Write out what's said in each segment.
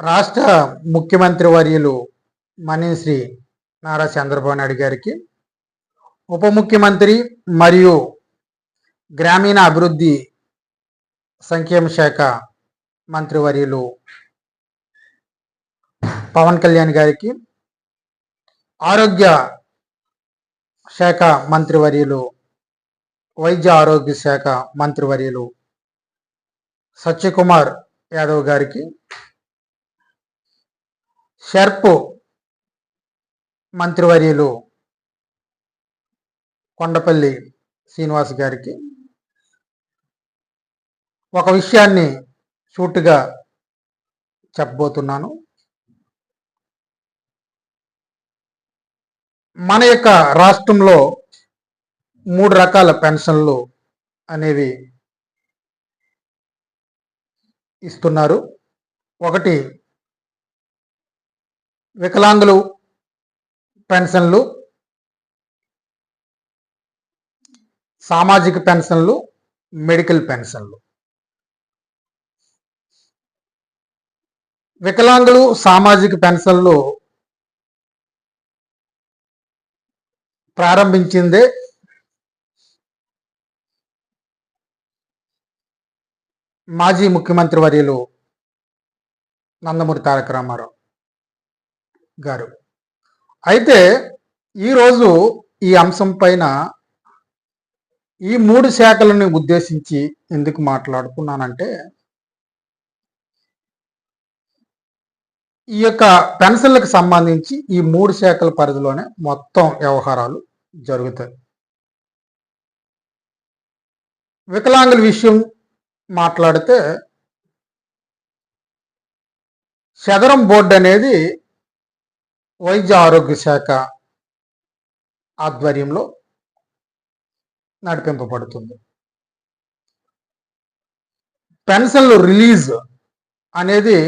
రాష్ట్ర ముఖ్యమంత్రి వర్యులు మణిశ్రీ నారా చంద్రబాబు నాయుడు గారికి ఉప ముఖ్యమంత్రి మరియు గ్రామీణ అభివృద్ధి సంక్షేమ శాఖ మంత్రివర్యులు పవన్ కళ్యాణ్ గారికి ఆరోగ్య శాఖ మంత్రివర్యులు వైద్య ఆరోగ్య శాఖ మంత్రివర్యులు సత్యకుమార్ యాదవ్ గారికి షర్ప్ మంత్రివర్యులు కొండపల్లి శ్రీనివాస్ గారికి ఒక విషయాన్ని సూటిగా చెప్పబోతున్నాను. మన యొక్క రాష్ట్రంలో మూడు రకాల పెన్షన్లు అనేవి ఇస్తున్నారు. ఒకటి వికలాంగులు పెన్షన్లు సామాజిక పెన్షన్లు మెడికల్ పెన్షన్లు. వికలాంగులు సామాజిక పెన్షన్లు ప్రారంభించిందే మాజీ ముఖ్యమంత్రి వర్యులు నందమూరి తారక రామారావు. గారు. అయితే ఈరోజు ఈ అంశం పైన ఈ మూడు శాఖలను ఉద్దేశించి ఎందుకు మాట్లాడుకున్నానంటే ఈ యొక్క పెన్షన్లకు సంబంధించి ఈ మూడు శాఖల పరిధిలోనే మొత్తం వ్యవహారాలు జరుగుతాయి. వికలాంగుల విషయం మాట్లాడితే చదరం బోర్డు అనేది వైద్య ఆరోగ్య శాఖ ఆధ్వర్యంలో నడిపింపబడుతుంది. పెన్షన్లు రిలీజ్ అనేది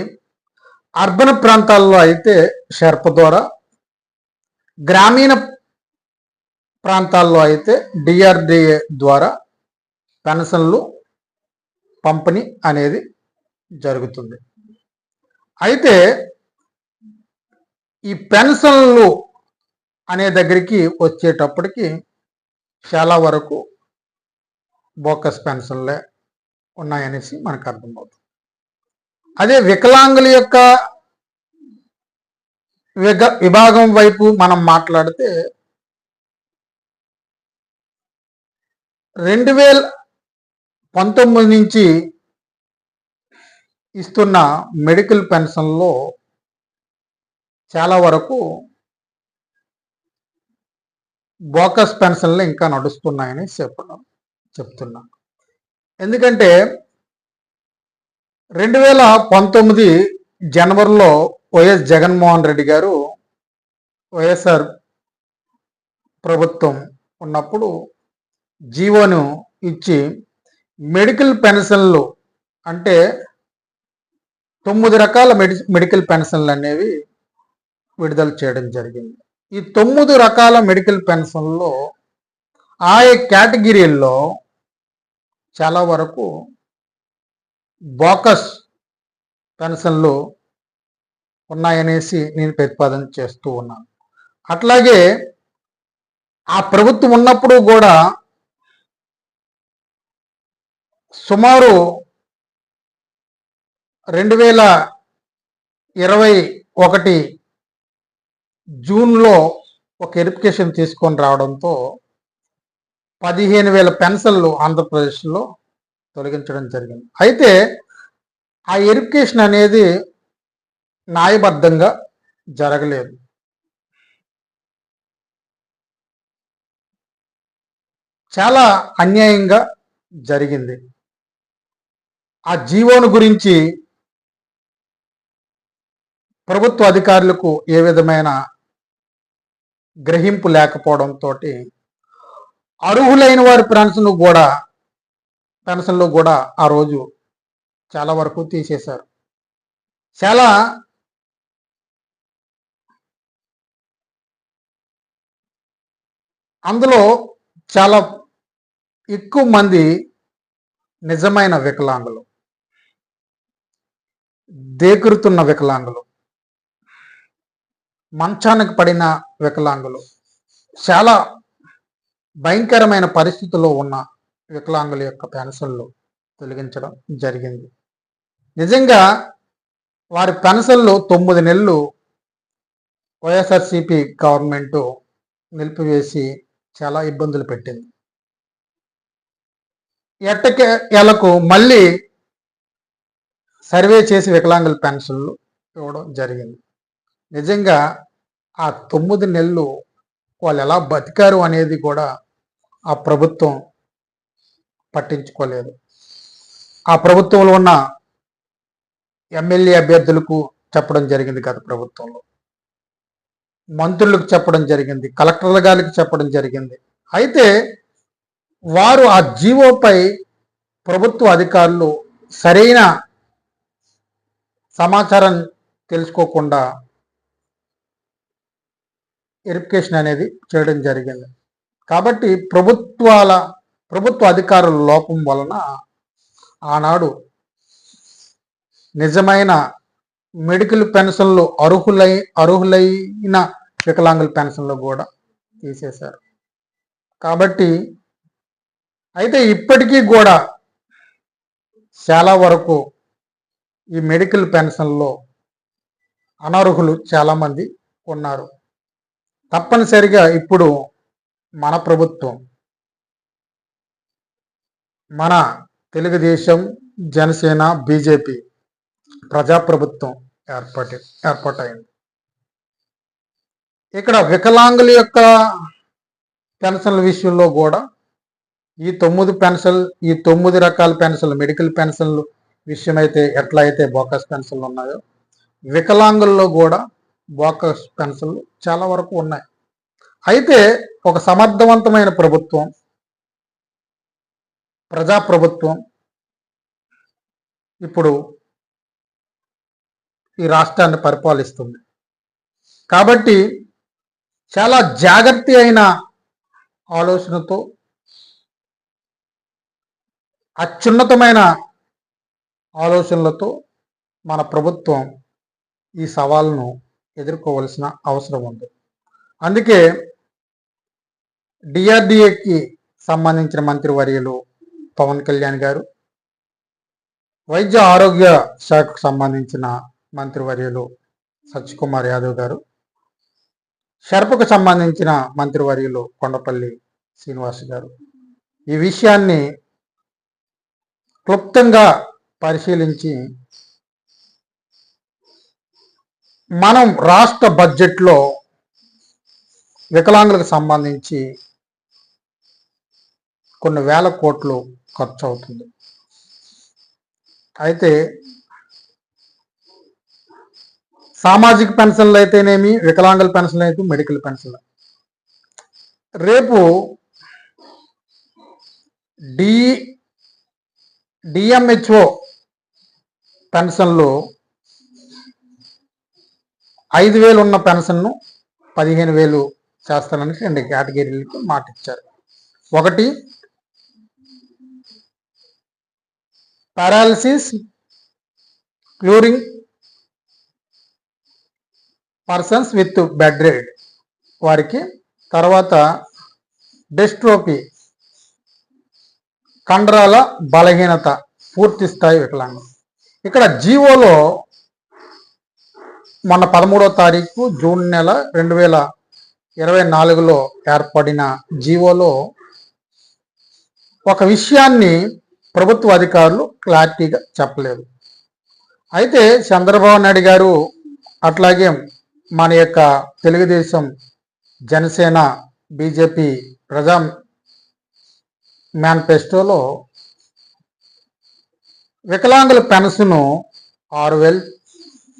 అర్బన్ ప్రాంతాల్లో అయితే షర్ప్ ద్వారా గ్రామీణ ప్రాంతాల్లో అయితే డిఆర్డిఏ ద్వారా పెన్షన్లు పంపిణీ అనేది జరుగుతుంది. అయితే ఈ పెన్షన్లు అనే దగ్గరికి వచ్చేటప్పటికి చాలా వరకు బోకస్ పెన్షన్లే ఉన్నాయనేసి మనకు అర్థమవుతుంది. అదే వికలాంగుల యొక్క విగ విభాగం వైపు మనం మాట్లాడితే రెండు వేల పంతొమ్మిది నుంచి ఇస్తున్న మెడికల్ పెన్షన్లో చాలా వరకు బోకస్ పెన్షన్లు ఇంకా నడుస్తున్నాయని చెప్పడం చెప్తున్నా. ఎందుకంటే రెండు వేల పంతొమ్మిది జనవరిలో వైఎస్ జగన్మోహన్ రెడ్డి గారు వైఎస్ఆర్ ప్రభుత్వం ఉన్నప్పుడు జీవోను ఇచ్చి మెడికల్ పెన్షన్లు అంటే తొమ్మిది రకాల మెడి మెడికల్ పెన్షన్లు అనేవి విడుదల చేయడం జరిగింది. ఈ తొమ్మిది రకాల మెడికల్ పెన్షన్లో ఆయా కేటగిరీల్లో చాలా వరకు బోకస్ పెన్షన్లు ఉన్నాయనేసి నేను ప్రతిపాదన చేస్తూ ఉన్నాను. అట్లాగే ఆ ప్రభుత్వం ఉన్నప్పుడు కూడా సుమారు రెండు వేల ఇరవై ఒకటి జూన్లో ఒక ఎరిఫికేషన్ తీసుకొని రావడంతో పదిహేను వేల పెన్షన్లు ఆంధ్రప్రదేశ్లో తొలగించడం జరిగింది. అయితే ఆ ఎరిఫికేషన్ అనేది న్యాయబద్ధంగా జరగలేదు. చాలా అన్యాయంగా జరిగింది. ఆ జీవోను గురించి ప్రభుత్వ అధికారులకు ఏ విధమైన గ్రహింపు లేకపోవడంతో అర్హులైన వారి పెన్షన్ కూడా పెన్షన్లు కూడా ఆ రోజు చాలా వరకు తీసేశారు. చాలా అందులో చాలా ఎక్కువ మంది నిజమైన వికలాంగులు దేకురుతున్న వికలాంగులు మంచానికి పడిన వికలాంగులు. చాలా భయంకరమైన పరిస్థితుల్లో ఉన్న వికలాంగుల యొక్క పెన్షన్లు తొలగించడం జరిగింది. నిజంగా వారి పెన్షన్లు తొమ్మిది నెలలు వైఎస్ఆర్సిపి గవర్నమెంటు నిలిపివేసి చాలా ఇబ్బందులు పెట్టింది. ఎట్టకేలకు మళ్ళీ సర్వే చేసి వికలాంగుల పెన్షన్లు ఇవ్వడం జరిగింది. నిజంగా ఆ తొమ్మిది నెలలు వాళ్ళు ఎలా బతికారు అనేది కూడా ఆ ప్రభుత్వం పట్టించుకోలేదు. ఆ ప్రభుత్వంలో ఉన్న ఎమ్మెల్యే అభ్యర్థులకు చెప్పడం జరిగింది గత ప్రభుత్వంలో. మంత్రులకు చెప్పడం జరిగింది కలెక్టర్ల గారికి చెప్పడం జరిగింది. అయితే వారు ఆ జీవోపై ప్రభుత్వ అధికారులు సరైన సమాచారం తెలుసుకోకుండా వెరిఫికేషన్ అనేది చేయడం జరిగింది. కాబట్టి ప్రభుత్వాల ప్రభుత్వ అధికారుల లోపం వలన ఆనాడు నిజమైన మెడికల్ పెన్షన్లు అర్హులై అర్హులైన వికలాంగుల పెన్షన్లు కూడా తీసేశారు. కాబట్టి అయితే ఇప్పటికీ కూడా చాలా వరకు ఈ మెడికల్ పెన్షన్లో అనర్హులు చాలామంది ఉన్నారు. తప్పనిసరిగా ఇప్పుడు మన ప్రభుత్వం మన తెలుగుదేశం జనసేన బీజేపీ ప్రజాప్రభుత్వం ఏర్పాటు ఏర్పాటైంది. ఇక్కడ వికలాంగుల యొక్క పెన్షన్ల విషయంలో కూడా ఈ తొమ్మిది పెన్షన్ ఈ తొమ్మిది రకాల పెన్షన్లు మెడికల్ పెన్షన్లు విషయమైతే ఎట్లా అయితే బోకస్ పెన్షన్లు ఉన్నాయో వికలాంగుల్లో కూడా బోకస్ పెన్షన్లు చాలా వరకు ఉన్నాయి. అయితే ఒక సమర్థవంతమైన ప్రభుత్వం ప్రజాప్రభుత్వం ఇప్పుడు ఈ రాష్ట్రాన్ని పరిపాలిస్తుంది. కాబట్టి చాలా జాగ్రత్త అయిన ఆలోచనతో అత్యున్నతమైన ఆలోచనలతో మన ప్రభుత్వం ఈ సవాల్ను ఎదుర్కోవలసిన అవసరం ఉంది. అందుకే డిఆర్డిఏకి సంబంధించిన మంత్రివర్యులు పవన్ కళ్యాణ్ గారు వైద్య ఆరోగ్య శాఖకు సంబంధించిన మంత్రివర్యులు సత్యకుమార్ యాదవ్ గారు షర్పకు సంబంధించిన మంత్రివర్యులు కొండపల్లి శ్రీనివాస్ గారు. ఈ విషయాన్ని క్లుప్తంగా పరిశీలించి మనం రాష్ట్ర బడ్జెట్లో వికలాంగులకు సంబంధించి కొన్ని వేల కోట్లు ఖర్చు అవుతుంది అయితే సామాజిక పెన్షన్లు అయితేనేమి వికలాంగుల పెన్షన్లు అయితే మెడికల్ పెన్షన్లు. రేపు డి డిఎంహెచ్ఓ పెన్షన్లు ఐదు వేలు ఉన్న పెన్షన్ను పదిహేను వేలు చేస్తానని రెండు కేటగిరీలకి మాట ఇచ్చారు ఒకటి పారాలసిస్ క్లూరింగ్ పర్సన్స్ విత్ బెడ్ రెడ్ వారికి తర్వాత డెస్ట్రోపీ కండరాల బలహీనత పూర్తి స్థాయి వికలాంగం ఇక్కడ జీవోలో మొన్న పదమూడో తారీఖు జూన్ నెల రెండు వేల ఇరవై నాలుగులో ఏర్పడిన జీవోలో ఒక విషయాన్ని ప్రభుత్వ అధికారులు క్లారిటీగా చెప్పలేదు. అయితే చంద్రబాబు నాయుడు గారు అట్లాగే మన యొక్క తెలుగుదేశం జనసేన బీజేపీ ప్రజా మేనిఫెస్టోలో వికలాంగుల పెన్షను ఆరు వేలు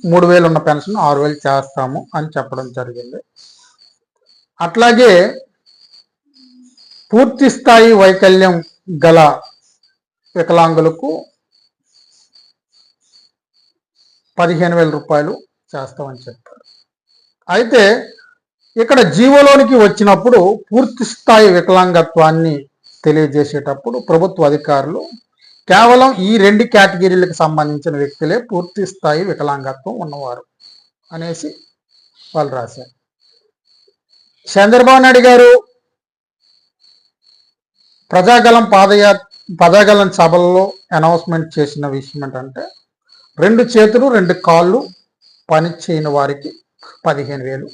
మూడు వేలు ఉన్న పెన్షన్ ఆరు వేలు చేస్తాము అని చెప్పడం జరిగింది. అట్లాగే పూర్తి స్థాయి వైకల్యం గల వికలాంగులకు పదిహేను వేల రూపాయలు చేస్తామని చెప్పారు. అయితే ఇక్కడ జీవోలోనికి వచ్చినప్పుడు పూర్తి స్థాయి వికలాంగత్వాన్ని తెలియజేసేటప్పుడు ప్రభుత్వ అధికారులు కేవలం ఈ రెండు కేటగిరీలకు సంబంధించిన వ్యక్తులే పూర్తి స్థాయి వికలాంగత్వం ఉన్నవారు అనేసి వాళ్ళు రాశారు. చంద్రబాబు నాయుడు గారు ప్రజాగలం పాదయా ప్రజాగలం సభల్లో అనౌన్స్మెంట్ చేసిన విషయం ఏంటంటే రెండు చేతులు రెండు కాళ్ళు పని చేయని వారికి పదిహేను వేలు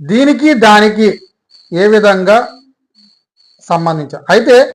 దీనికి దానికి ఏ విధంగా సంబంధించారు? అయితే